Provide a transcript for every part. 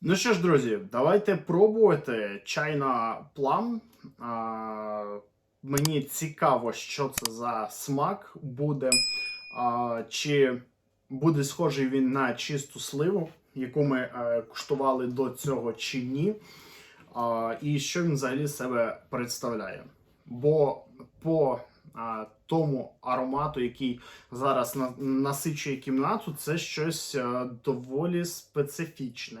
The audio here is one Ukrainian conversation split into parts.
Ну що ж, друзі, давайте пробувати чайна плам. А, мені цікаво, що це за смак буде. А, чи буде схожий він на чисту сливу, яку ми е, куштували до цього, чи ні. А, і що він взагалі себе представляє. Бо по а, тому аромату, який зараз на- насичує кімнату, це щось е, доволі специфічне.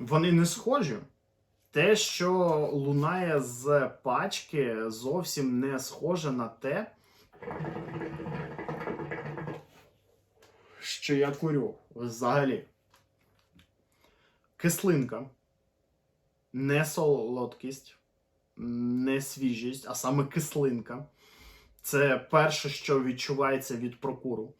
Вони не схожі. Те, що лунає з пачки, зовсім не схоже на те, що я курю взагалі. Кислинка, не солодкість, не свіжість, а саме кислинка. Це перше, що відчувається від прокуру.